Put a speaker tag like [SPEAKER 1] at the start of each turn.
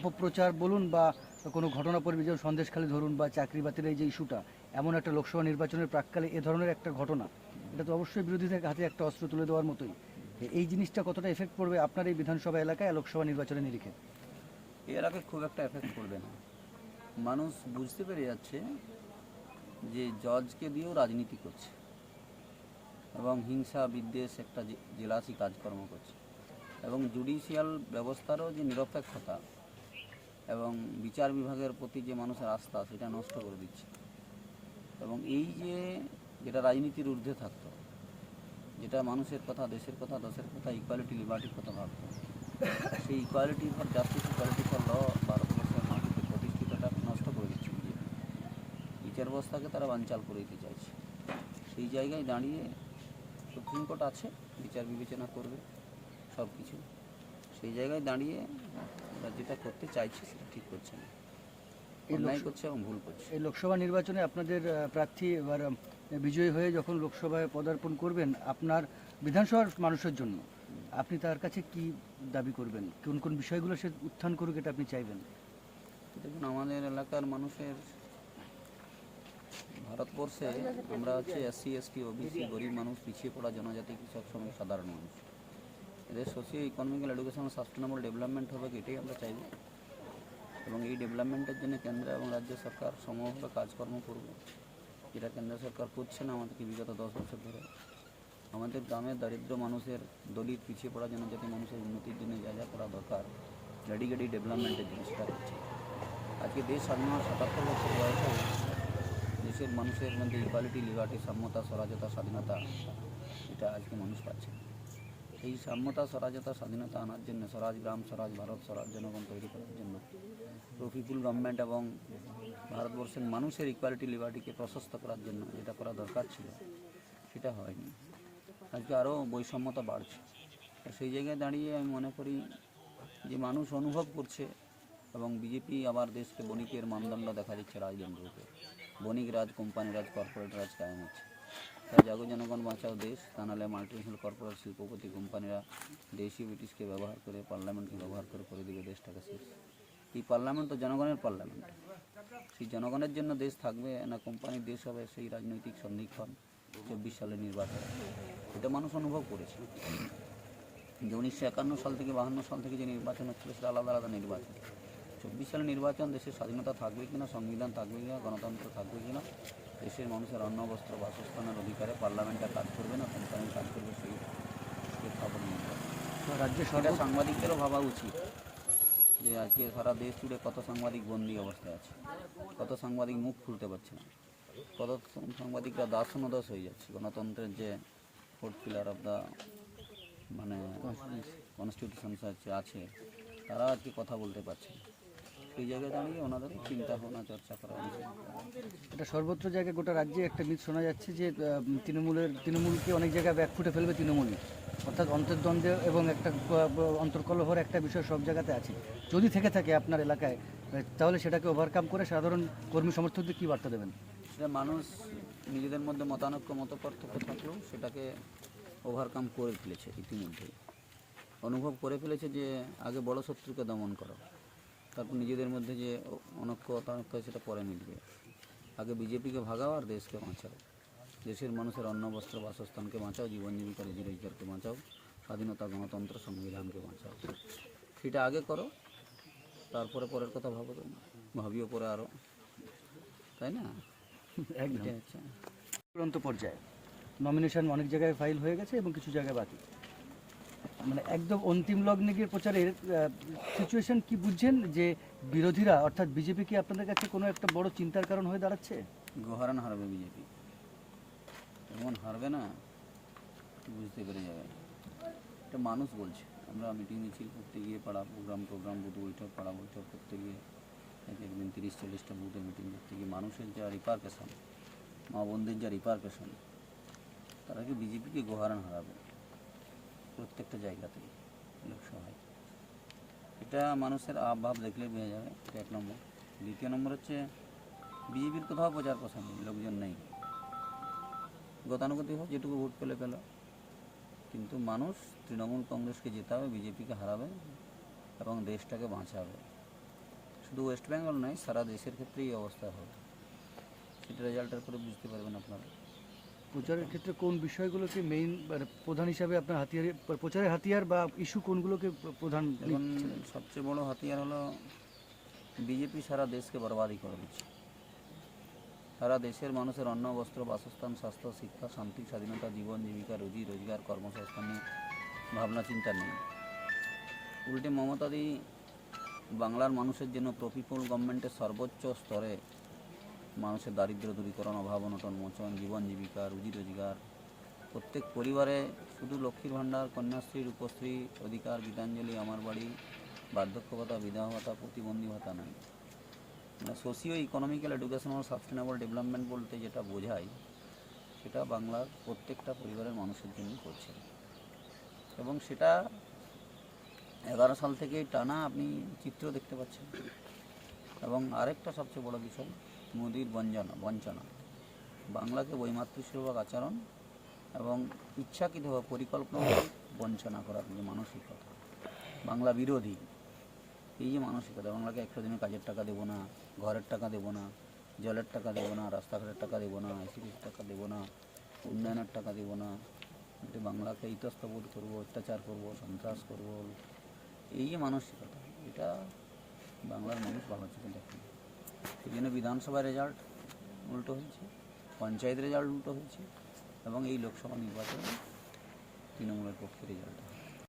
[SPEAKER 1] অপপ্রচার বলুন বা কোনো ঘটনা পরিবেশ যেমন সন্দেশখালী ধরুন বা চাকরি বাতিলের এই যে ইস্যুটা, এমন একটা লোকসভা নির্বাচনের প্রাককালে এ ধরনের একটা ঘটনা, এটা তো অবশ্যই বিরোধীদের হাতে একটা অস্ত্র তুলে দেওয়ার মতোই। এই জিনিসটা কতটা এফেক্ট পড়বে আপনার এই বিধানসভা এলাকায় লোকসভা নির্বাচনের নিরিখে?
[SPEAKER 2] এই এলাকায় খুব একটা এফেক্ট করবে না। মানুষ বুঝতে পেরে যাচ্ছে যে জজকে দিয়েও রাজনীতি করছে এবং হিংসা, বিদ্বেষ একটা জেলাসি কাজকর্ম করছে। এবং জুডিশিয়াল ব্যবস্থারও যে নিরপেক্ষতা এবং বিচার বিভাগের প্রতি যে মানুষের আস্থা, সেটা নষ্ট করে দিচ্ছে। এবং এই যে যেটা রাজনীতির ঊর্ধ্বে থাকতো, যেটা মানুষের কথা, দেশের কথা, দশের কথা ইকুয়ালিটি লিবার্টির কথা ভাবতো, সেই equality for justice equality for law ভারতবর্ষের মাটিতে প্রতিষ্ঠিতটা নষ্ট করে দিচ্ছে বিজেপি। বিচার ব্যবস্থাকে তারা বানচাল করে দিতে চাইছে। সেই জায়গায় দাঁড়িয়ে সুপ্রিম কোর্ট আছে, বিচার বিবেচনা করবে সব কিছু সেই জায়গায় দাঁড়িয়ে ওরা যেটা করতে চাইছে সেটা ঠিক করছে না। অন্যায় করছে এবং ভুল করছে।
[SPEAKER 1] এই লোকসভা নির্বাচনে আপনাদের প্রার্থী এবার বিজয়ী হয়ে যখন লোকসভায় পদার্পণ করবেন আপনার বিধানসভার মানুষের জন্য আপনি তার কাছে কি দাবি করবেন? কোন কোন বিষয়গুলো সে উত্থান করুক এটা আপনি চাইবেন?
[SPEAKER 2] দেখুন আমাদের এলাকার মানুষের ভারতবর্ষে আমরা হচ্ছে এসসি এসটি ওবিসি গরিব মানুষ পিছিয়ে পড়া জনজাতি কৃষক শ্রমিক সাধারণ মানুষ। এদের socio economical education sustainable development হবে এটাই আমরা চাইব এবং এই ডেভেলপমেন্টের জন্য কেন্দ্র এবং রাজ্য সরকার সমভাবে কাজকর্ম করবে যেটা কেন্দ্র সরকার করছে না আমাদেরকে বিগত দশ বছর ধরে আমাদের গ্রামের দারিদ্র মানুষের দলিত পিছিয়ে পড়া জনজাতি মানুষের উন্নতির জন্য যা যা করা দরকার ডেডিকেটেড ডেভেলপমেন্টের জন্য সেটা হচ্ছে আজকে দেশ স্বাধীন হওয়ার সাতাত্তর বছর বয়সে দেশের মানুষের মধ্যে ইকুয়ালিটি লিবার্টি সাম্যতা স্বরাজতা স্বাধীনতা এটা আজকে মানুষ পাচ্ছে না। এই সাম্যতা স্বরাজতা স্বাধীনতা আনার জন্য স্বরাজ গ্রাম, স্বরাজ ভারত, স্বরাজ জনগণ তৈরি করার জন্য পিপুল গভর্নমেন্ট এবং ভারতবর্ষের মানুষের ইকুয়ালিটি লিবার্টিকে প্রশস্ত করার জন্য যেটা করা দরকার ছিল, সেটা হয়নি। আজকে আরও বৈষম্যতা বাড়ছে। সেই জায়গায় দাঁড়িয়ে আমি মনে করি যে মানুষ অনুভব করছে এবং বিজেপি আবার দেশকে বণিকের মানদণ্ড দেখা দিচ্ছে রাজতন্ত্রকে বণিক রাজ, কোম্পানি রাজ কর্পোরেট রাজ কায়েম হচ্ছে। তাই জাগো জনগণ, বাঁচাও দেশ। তা নাহলে মাল্টিনেশনাল কর্পোরেট শিল্পপতি কোম্পানিরা দেশি ব্রিটিশকে ব্যবহার করে, পার্লামেন্টকে ব্যবহার করে করে দিবে দেশটাকে শেষ। এই পার্লামেন্ট তো জনগণের পার্লামেন্ট। সেই জনগণের জন্য দেশ থাকবে না কোম্পানির দেশ হবে, সেই রাজনৈতিক সন্ধিক্ষণ চব্বিশ সালের নির্বাচন। এটা মানুষ অনুভব করেছে। যে উনিশশো একান্ন সাল থেকে বাহান্ন সাল থেকে যে নির্বাচন হচ্ছিল, সেটা আলাদা আলাদা নির্বাচন। চব্বিশ সালের নির্বাচন দেশের স্বাধীনতা থাকবে কিনা সংবিধান থাকবে কিনা গণতন্ত্র থাকবে কিনা দেশের মানুষের অন্ন বস্ত্র বাসস্থানের অধিকারে পার্লামেন্টে কাজ করবে না কোম্পানি কাজ করবে সেই নির্বাচন
[SPEAKER 1] তো রাজ্যে
[SPEAKER 2] সেটা সাংবাদিকদেরও ভাবা উচিত যে আজকে সারা দেশ জুড়ে কত সাংবাদিক বন্দী অবস্থায় আছে কত সাংবাদিক মুখ খুলতে পারছে না কত সাংবাদিকরা দাসনদাস হয়ে যাচ্ছে। গণতন্ত্রের যে ফোর্থ পিলার অফ দ্য মানে কনস্টিটিউশন আছে তারা আজকে কথা বলতে পারছে না। সেই জায়গায় দাঁড়িয়ে ওনাদের চিন্তা ভাবনা চর্চা করা
[SPEAKER 1] এটা সর্বত্র জায়গায় গোটা রাজ্যে একটা মিথ শোনা যাচ্ছে যে তৃণমূলের তৃণমূলকে অনেক জায়গায় ব্যাক ফুটে ফেলবে তৃণমূলই। অর্থাৎ অন্তর্দ্বন্দ্বে এবং একটা অন্তর্কলহর একটা বিষয় সব জায়গাতে আছে। যদি থেকে থাকে আপনার এলাকায় তাহলে সেটাকে ওভারকাম করে সাধারণ কর্মী সমর্থকদের কী বার্তা দেবেন?
[SPEAKER 2] সেটা মানুষ নিজেদের মধ্যে মতানৈক্য মত পার্থক্য থাকলেও সেটাকে ওভারকাম করে ফেলেছে ইতিমধ্যে অনুভব করে ফেলেছে যে আগে বড় শত্রুকে দমন করো। তারপর নিজেদের মধ্যে যে অনৈক্য অতানৈক্য সেটা পরে মিলবে আগে বিজেপিকে ভাগাও আর দেশকে বাঁচাও। দেশের মানুষের অন্ন বস্ত্র বাসস্থানকে বাঁচাও জীবন জীবিকা রুজি রোজগারকে বাঁচাও স্বাধীনতা গণতন্ত্র সংবিধানকে বাঁচাও। সেটা আগে করো তারপরে পরের কথা ভাবো তো ভাবিও পরে আরও তাই না?
[SPEAKER 1] একদম। চূড়ান্ত পর্যায়ে। নমিনেশন অনেক জায়গায় ফাইল হয়ে গেছে এবং কিছু জায়গায় বাকি মানে একদম অন্তিম লগ্নে গিয়ে প্রচারের সিচুয়েশন কি বুঝছেন? যে বিরোধীরা, অর্থাৎ বিজেপি কি আপনাদের কাছে কোনো একটা বড় চিন্তার কারণ হয়ে দাঁড়াচ্ছে?
[SPEAKER 2] গোহারান হারবে বিজেপি এমন হারবে না, বুঝতে পেরে যাবে এটা মানুষ বলছে, আমরা মিটিং মিছিল করতে গিয়ে পাড়া প্রোগ্রাম টোগ্রাম বুথ বৈঠক, পাড়া বৈঠক করতে গিয়ে, এক একদিন তিরিশ, চল্লিশটা বুথে মিটিং করতে গিয়ে মানুষের যা রিপারকেশন মা বোনদের যা রিপারকেশন তারা কি বিজেপিকে গোহারান হারাবে? প্রত্যেকটা জায়গাতেই লোকসভায় এটা মানুষের আভাব দেখলে বোঝা যাবে এক নম্বর। দ্বিতীয় নম্বর হচ্ছে, বিজেপির কোথাও প্রচার প্রসার নেই, লোকজন নেই। গতানুগতিক হোক, যেটুকু ভোট পেলে পেল। কিন্তু মানুষ তৃণমূল কংগ্রেসকে জেতাবে বিজেপিকে হারাবে এবং দেশটাকে বাঁচাবে। শুধু ওয়েস্ট বেঙ্গল নয়, সারা দেশের ক্ষেত্রেই এই অবস্থা হবে। সেটা রেজাল্টের পরে বুঝতে পারবেন আপনারা।
[SPEAKER 1] প্রচারের ক্ষেত্রে কোন বিষয়গুলোকে মেইন মানে প্রধান হিসাবে আপনার হাতিয়ার প্রচারের হাতিয়ার বা ইস্যু কোনগুলোকে প্রধান
[SPEAKER 2] এখন সবচেয়ে বড় হাতিয়ার হলো বিজেপি সারা দেশকে বরবাদি করে দিচ্ছে। সারা দেশের মানুষের অন্ন বস্ত্র বাসস্থান স্বাস্থ্য শিক্ষা শান্তি স্বাধীনতা জীবন জীবিকা রুজি রোজগার কর্মসংস্থান নিয়ে ভাবনা চিন্তা নেই। উল্টে মমতাদি বাংলার মানুষের জন্য প্রপিপুল গভর্নমেন্টের সর্বোচ্চ স্তরে মানুষের দারিদ্র দূরীকরণ, অভাব, অনটন, মোচন, জীবন জীবিকা, রুজি রোজগার। প্রত্যেক পরিবারে শুধু লক্ষ্মীর ভাণ্ডার, কন্যাশ্রী, রূপশ্রী, অধিকার, গীতাঞ্জলি, আমার বাড়ি বার্ধক্য ভাতা বিধবা ভাতা প্রতিবন্ধী ভাতা মানে socio economical educational sustainable development বলতে যেটা বোঝায়, সেটা বাংলার প্রত্যেকটা পরিবারের মানুষের জন্য করছে। এবং সেটা এগারো সাল থেকে টানা আপনি চিত্র দেখতে পাচ্ছেন। এবং আরেকটা সবচেয়ে বড় বিষয় মোদির বঞ্চনা বঞ্চনা। বাংলাকে বৈমাতৃসুলভ আচরণ এবং ইচ্ছাকৃতভাবে পরিকল্পনা বঞ্চনা করার যে মানসিকতা। বাংলা বিরোধী, এই যে মানসিকতা, বাংলাকে একশো দিনের কাজের টাকা দেবো না, ঘরের টাকা দেবো না, জলের টাকা দেবো না, রাস্তাঘাটের টাকা দেবো না আইসিডির টাকা দেবো না, উন্নয়নের টাকা দেবো না বাংলাকে ইতস্তবোধ করব, অত্যাচার করব, সন্ত্রাস করব। এই যে মানসিকতা, এটা বাংলার মানুষ ভালো চোখে দেখে না। সেই জন্য বিধানসভা রেজাল্ট উল্টো হয়েছে, পঞ্চায়েত রেজাল্ট উল্টো হয়েছে এবং এই লোকসভা নির্বাচনে তৃণমূলের পক্ষে রেজাল্ট